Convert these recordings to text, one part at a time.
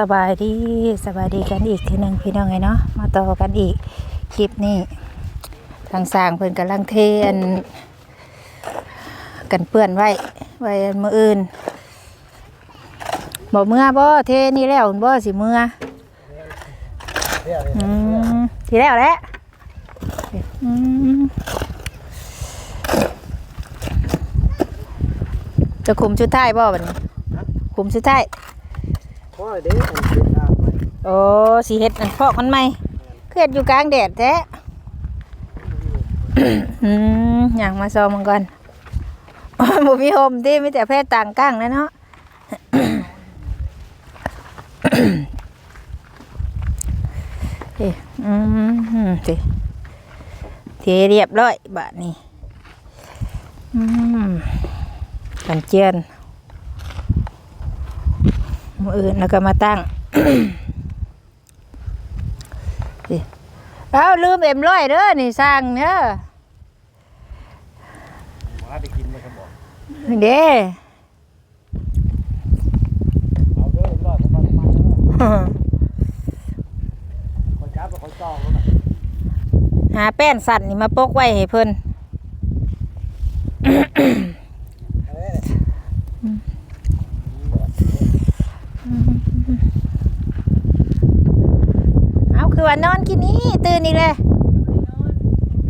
สบายดีสบายดีกันอีกทีหนึ่งพี่น้องไงเนาะมาต่อกันอีกคลิปนี้ทางสร้างเพิ่อนกำลังเทนกันเปื้อนไว้ไว้อันมืออื่นบอกเมื่อบ่เทนี่แล้วบ่สิเมื่ออืมทีแล้วแหละจะคุมชุดท้ายบ่บัดนี้คุมชุดท้าย พ่อเด้อันเป็นอาบไปโอ้สีเห็ดอันพอกมันไหมเครียดอยู่กลางแดดแท้อืมอย่างมาซอมมันก่อนบ่มีโฮมที่มีแต่แพทย์ต่างก้างนะเนาะเอ้อืมสิเทเรียบร้อยบาทนี้อืมกันเจียน ออื่นแล้วก็มาตั้งเอาลืมเอ็มร้อยเด้อนี่สร้างเด้อมาได้กินไหมครับบอกเด้เอาเด้อรอดประมาณประมาณเด้อคนจับแล้วคนจองแล้วนะหาแป้นสั่นนี่มาปกไว้ให้เพิ่น เอ้ย เอาคือ ว่านอนกินนี้ตื่นอีกเลย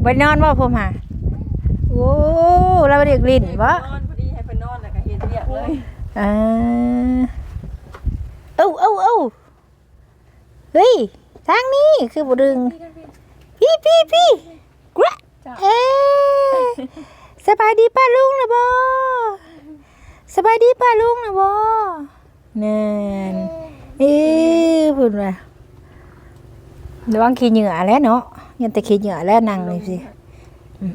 ไปนอนว่าผมหาโอ้เราเรียกลิ้นบ่นอนพอดีให้เพิ่นนอนแล้วก็เฮ็ดเรียกเลยอ่าเอ้าเอ้าเอ้าเฮ้ยทางนี้คือบ่ดึง พี่พี่พี่กระเอ้สบายดีป้าลุงนะบ่สบายดีป้าลุงนะบ่แน่นเอ้ยพูดว่า ระวังขี้เหงื่อแล้วเนาะยันแต่ขี้เหงื่อแล้วนั่งเลยสิอืม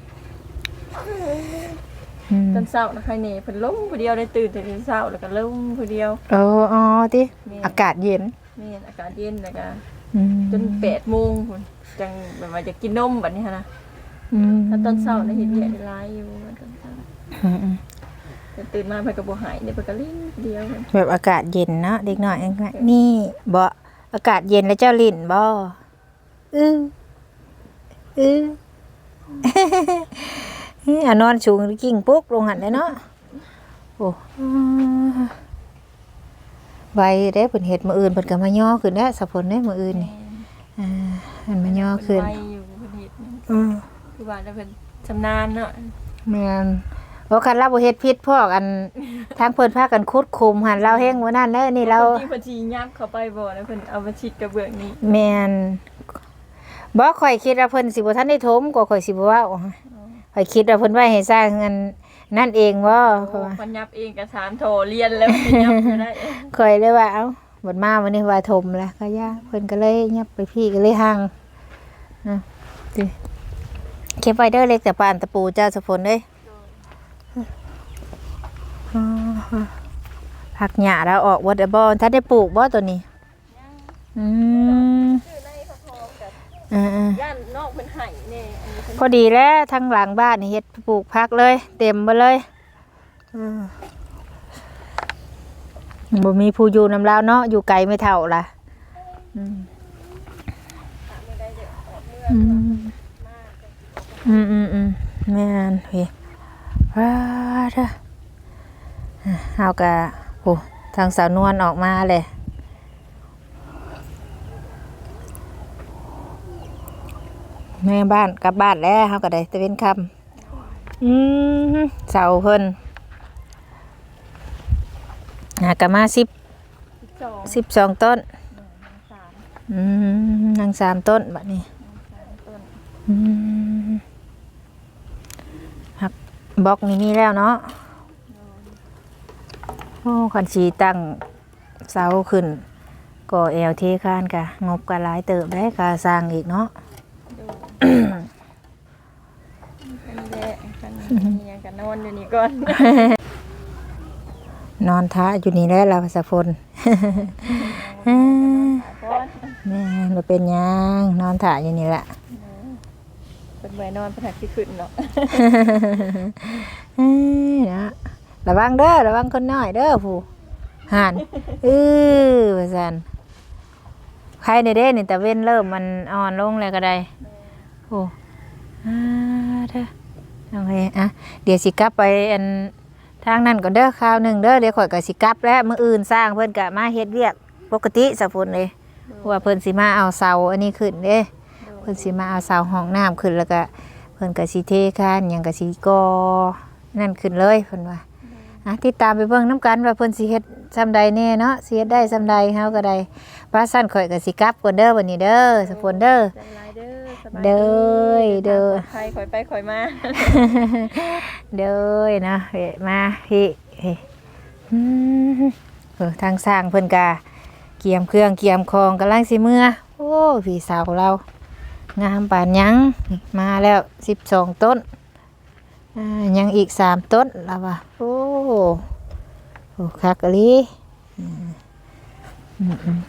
อืมตอนเช้านะใครนี่เพิ่นล้มผู้เดียวได้ตื่นแต่เช้าแล้วก็ล้มผู้เดียวโอ้อ๋อติแม่อากาศเย็นแม่นอากาศเย็นแล้วก็อืมจน8โมงพุ่นจังแบบว่าจะกินนมบัดนี้หั้นนะอืมถ้าตอนเช้าน่ะเฮ็ดเรียกได้หลายอยู่ตอนเช้าอืมอืมแต่ตื่นมาเพิ่นก็บ่หายเดี๋ยวเพิ่นก็ลิ้นผู้เดียวเพิ่นแบบอากาศเย็นเนาะเด็กน้อยง่ายๆนี่บ่อากาศเย็นแล้วเจ้าลิ้นบ่ อืออืออะนอนสูงกิ้งปุ๊กลงหันเลยเนาะโอ้ใบได้เพิ่นเฮ็ดมืออื่นเพิ่นก็มาย่อขึ้นแล้สะพนได้มืออื่นนี่อ่าเพิ่นมาย่อขึ้นไปอยู่พันเฮ็ดอืมคือว่าแล้วเพิ่นชำนาญเนาะแม่นโอ้คันเราบ่เฮ็ดผิดพวกอันทางเพิ่นพากันคุดคุมหันเราแฮงบ่นั่นเด้อนี่เราคนที่พิ่นสิยับเข้าไปบ่แล้วเพิ่นเอามาชิดกระเบื้องนี้แม่น บ่ข่อยคิดว่าเพิ่นสิบ่ทันได้ถมก็ข่อยสิบ่เว้าข่อยคิดว่าเพิ่นไว้ให้สร้างอันนั่นเองบ่โอ้เพิ่นยับเองก็ถามโทรเรียนแล้วเพิ่นยับบ่ได้ข่อยเลยว่าเอ้าบัดมาวันนี้ว่าถมแล้วก็ย่าเพิ่นก็เลยยับไปพี่ก็เลยห่างนะสิเก็บไว้เด้อเล็กแต่ปานตะปูเจ้าสะพนเด้ยอ๋อผักหญ้าแล้วออกบ่ได้บ่ทันได้ปลูกบ่ตัวนี้อืม อ่าๆย่านนอกเป็นไห่เนี่ยอันนี้เป็นพอดีแล้วทางหลังบ้านนี่เฮ็ดปลูกพักเลย เต็มไปเลยบ่มีผู้อยู่นำลาวเนาะอยู่ไกลไม่เท่าล่ะอืมอืมอืมอืมอืมแม่นเฮ้ยว้าเด้ออะเฮากะโอ้ทางสาวนวลออกมาเลย แม่บ้านกลับบ้านแล้วเขาก็ได้ตะเวนคำอืมเสาเพิ่นหากะมาสิบสองสิบสองต้นสามอืมนางสามต้นบัดนี้สามต้นอืมหักบล็อกนี่มีแล้วเนาะโอ้ขันสีตั้งเสาขึ้น ก็แอลเทคานกะงบกะหลายเติบได้กะสร้างอีกเนาะ นแหละกันยังกันนอนอยู่นี่ก่อนนอนท้าอยู่นี่แล้วเราสะพนนแม่มาเป็นยังนอนถ่ายอยู่นี่แหละเป็นใบนอนประทักที่ขึ้นเนาะนะระวังเด้อระวังคนน้อยเด้อผู้ห่านเออว่าซั่นใครในเด้นี่แต่เว้นเริ่มมันอ่อนลงแล้วก็ได้ โอ้อ่าเด้อโอเคอะเดี๋ยวสิกลับไปอันทางนั้นก่อนเด้อคราวหนึ่งเด้อเดี๋ยวข่อยก็สิกลับแล้วมื้ออื่นสร้างเพิ่นก็มาเฮ็ดเวียกปกติสะพุ่นเลยว่าเพิ่นสิมาเอาเสาอันนี้ขึ้นเด้เพิ่นสิมาเอาเสาห้องน้ำขึ้นแล้วก็เพิ่นก็สิเทคานหยังก็สิก่อนั่นขึ้นเลยเพิ่นว่าอะติดตามไปเบิ่งน้ำกันว่าเพิ่นสิเฮ็ดซำใดแน่เนาะสิเฮ็ดได้ซำใดเฮาก็ได้ว่าซั่นข่อยก็สิกลับก่อนเด้อบัดนี้เด้อสะพนเด้อจังไรเด้อส บายเด้อเด้อใครคอยไปคอยมา เด้อนะเฮ้มาพี่เฮ้อืมเออทางสร้างเพิ่นก็เกียมเครื่องเกียมของกำลังสิเมื่อโอ้พี่สาวเรา งามปานหยังมาแล้ว12ต้นอ่ายังอีกสามต้นแล้วว่ะโอ้โอ้คักอะลีอืมอืมอืม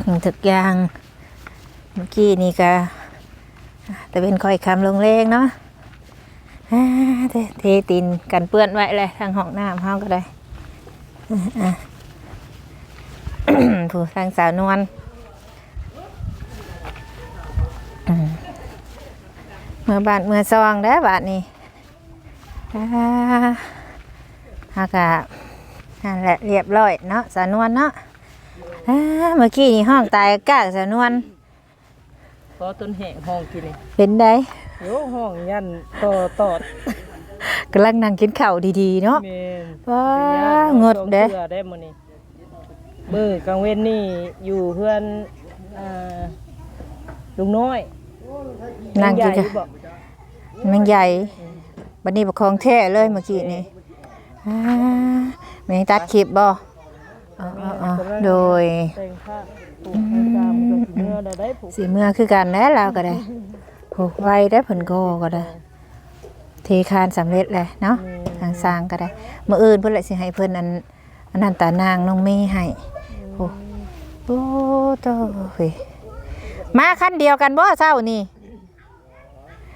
ถึงทุกอย่าง เมื่อกี้นี่ก็แต่เป็นคอยคำลงเลงเนาะเทตินกันเปื้อนไว้เลยทางห้องน้ำห้องก็ได้ผู้ทางสาวนวลเมื่อบาทเมื่อซองได้อบาทนี้อ่าอากานั่นแหละเรียบร้อยเนาะสาวนวลเนาะเมื่อกี้นี่ห้องตายกากสาวนวล พอต้นแหงห้องกินนี่เป็นไดโยห้องยันต่อตอดกำลังนั่งกินข้าวดีๆเนาะเมนว้างดเด้เด้ได้มื้อนี้มื้อกลางเว้นนี่อยู่เพื่อนอ่าลุงน้อยนั่งกินใหญ่ข้าวบอกมันใหญ่บันนี้ประคองแท้เลยเมื่อกี้นี่อ่าไม่ตัดคลิปบ่อ๋ออ๋อโดย แต่งผ้าป เมื่อได้ได้ผูกสีเมื่อคือกันแล้วเราก็ได้โอ้ไวได้ผลโกก็ได้เทคานสำเร็จเลยเนาะทางสร้างก็ได้เมื่ออื่นเพิ่นเลยสิให้เพิ่นอันอันนั้นตานางน้องเมย์ให้โอ้โอ้โตเฮ้ยมาคันเดียวกันบ่เช้านี่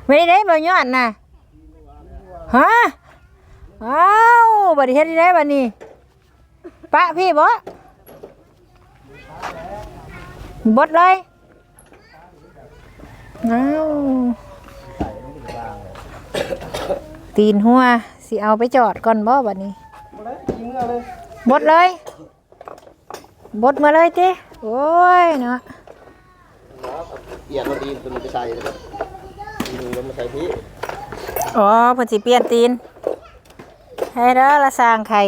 ไม่ได้บ่ย้อนน่ะฮะอ้าวบัดนี้เฮ็ดได้บัดนี้ปะพี่บ่ บดเลยอ้าวตีนหัวสิเอาไปจอดก่อนบ่บัดนี้ยิงเอาเลยบดเลย บดมาเลยเจ้โอ้ยเนาะเปลี่ยนมาดีตัวนี้ไปใส่เลยครับดีดูแล้วมาใส่พี่อ๋อเพิ่นสิเปลี่ยนตีนให้เด้อละสร้างไข่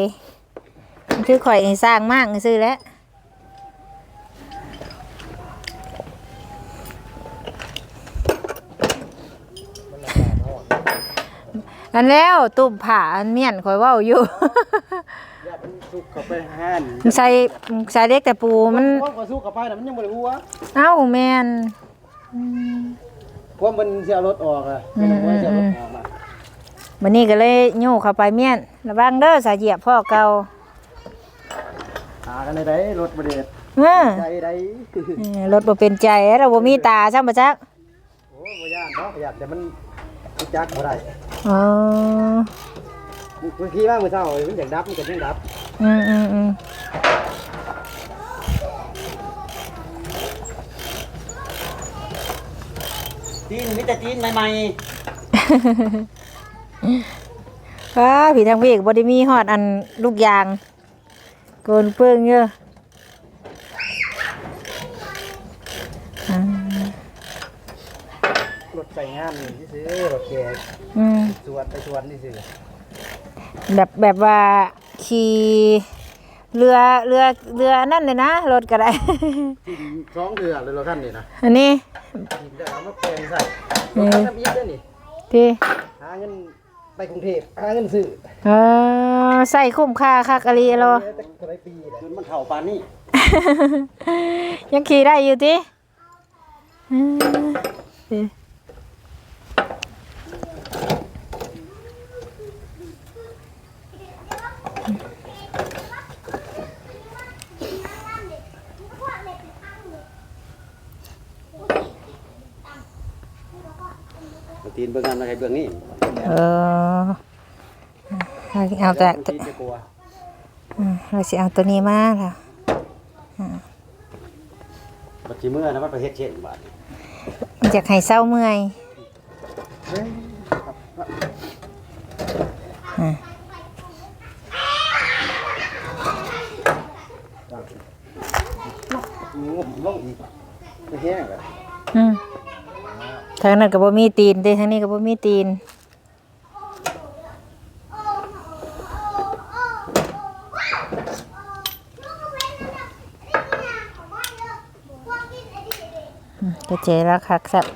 มันคือข่อยให้สร้างมากซื่อแหล้ว อันแล้วตุ่มผ่าอันเมียนข่อยเว้าอยู่ อย่ามันสุกเข้าไปห่านมันใส่ใส่เล็กแต่ปูมัน ความกระสุกเข้าไปน่ะมันยังบ่ได้หัวเอ้าแม่นความมันเสียรถออกอะมันเอาไว้เสียรถออกมาวันนี้ก็เลยโยกเข้าไปเมียนระวังเด้อสายเหยียบพ่อเก่าหากันได้ได้รถบ่ได้เออใจได้เออรถบ่เป็นใจเราบ่มีตาช่างบ่จักโอ้บ่ย่านเนาะย่านแต่มันมัน จักบ่ได้อ๋อเมื่อกี้ว่ามื้อเช้ามันอยากดับมันก็ยังดับอืมอืมอืมจีนมีแต่จีนใหม่ว้าพี่ทางพี่ก็บ่ได้มีฮอดอันลูกยาง โกนเปิ้งเยอะอ่า ๆรถใส่งาน นี่ซื้อรถแกอืมสวนไปสวนนี่ซื้อแบบแบบว่าขี่เรือเรือเรือนั่นเลยนะรถก็ได้จีนสองเดือนเลยรถคันนี่นะอันนี้จีนได้เอามาแปลงใส่รถคันน้ำอีกเด้อนี่ที่หาเงินไปกรุงเทพหาเงินซื้อเออใส่คุ้มค่าคักอะลีโลแต่ก็ได้ปีแหละจนมันเข่าปานนี้ยังขี่ได้อยู่ติ ติตีนเบื้องนั้นอะไรเบื้องนี้เออเอาแต่ตีนจะกลัวอืมเราสิเอาตัวนี้มาล่ะบัดสิมื้อนะมันไปเฮ็ดเช่นบาดนี้อยากให้เศร้าเมื่อยเฮ้ยอะงมลงอีกไปแห้งเลยอืมทางนั้นก็บ่มีตีนเด้ทางนี้ก็บ่มีตีนอืมก็เจแล้วคักสับ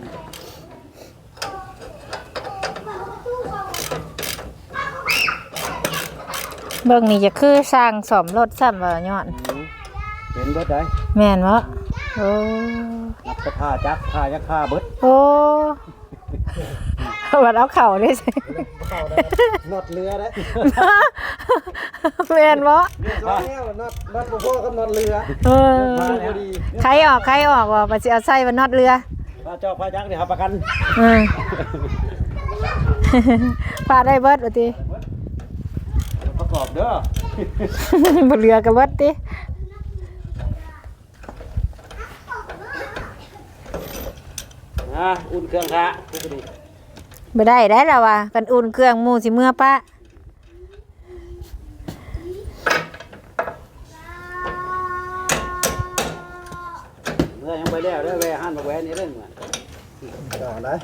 เบิ่งนี่จะคือสร้างสมรถซ้ำว่าย้อน เป็นเบิดได้แม่นบ่โอ้ นับกระทาจักทายักษ์ฆ่าเบิดโอ้วัดเอาเข่าด้วยสิเข้าได้นอดเรือได้แม่นบ่เรียบร้อยแล้วนอดนอดบ่พอกับนอดเรือเออมาพอดีใครออกใครออกว่าปสิเอาใส่บนนอดเรือพระเจ้าพระยักษ์นี่ครับประกันอืมปลาได้เบิดว่าติประกอบเด้อบ่เรือก็เบิดติ อะอุ่นเครื่องทะพูดดีบ่ได้ได้แล้วว่ะกันอุ่นเครื่องหมู่สิเมื่อปะเมื่อยังไปแล้วเด้อแวะหันมาแวะนี่เล่นเหมือนต่อได้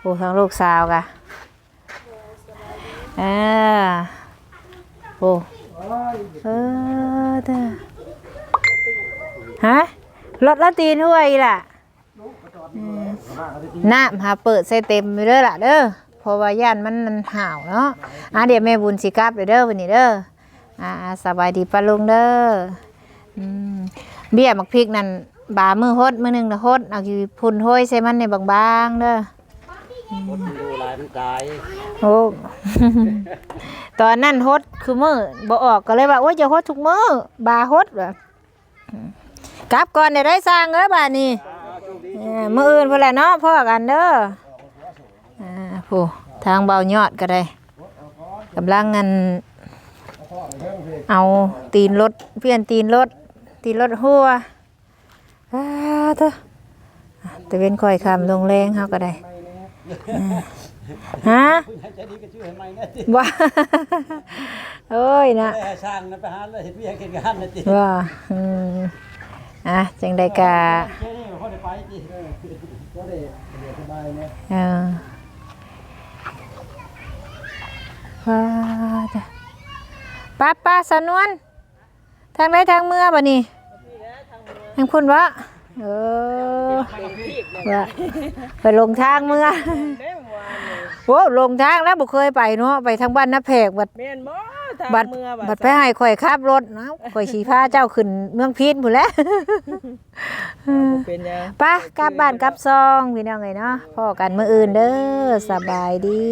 โอ้ทั้งลูกสาวกะเออโอ้เออเด้อฮะ รถละตีนห้วยอีล่ะน้ำหาเปิดใส่เต็มไปเด้อล่ะเด้อเพราะว่าย่านมันมันห่าวเนาะอะเดี๋ยวแม่บุญสิกลับเด้อเด้อวันนี้เด้ออ่าอ่าสบายดีป้าลุงเด้ออืมเบี้ยมักพริกนั่นบามือฮดมือหนึงนะฮดเอาอยู่พุ่นห้อยใส่มันในบางๆเด้อรถมันดูลายมันกายโอ้ตอนนั้นฮดคือมือบ่ออกก็เลยว่าโอ้ยจะฮดทุกมือบาฮดว่ะอืม กลับก่อนเดี๋ยวได้สร้างเด้อบาดนี้เอ่อมื่ออื่นพอแหละเนาะพ่อกันเด้ออ่าผู้ทางเบายอดก็ได้กำลังงันเอาตีนรถเปลี่ยนตีนรถตีนรถหัวอ้าเถอะอะตะเวนคอยคำลงแรงเฮาก็ได้อ่าฮะใจดีก็ชื่อให้ใหม่นะจิว่าโอ้ยนะได้ช่างนะไปหาเลยเห็นเวียงเห็นงานนะจิว่าอืม อะจังได้กะแค่นี้พอได้ไปจิก็ได้สบายเนี่ยเออว้าจ้ะป้าป้าสนวน ทางใดทางเมื่อบ่นี่ทางคุณวะเออว่าไปลงทางเมื่อโอ้ลงทางแล้วบ่เคยไปเนาะไปทางบ้านนาแพกบัดแม่นบ่ทาง บัดเมืองบัดไปให้ข่อยขับรถนะข่อยสิพาเจ้าขึ้นเมืองพีนพุ่นแหล้วเป็นยังป้ากลับบ้านกลับซองพี่น้องไงเนาะพ่อกันมื้ออื่นเด้อสบายดี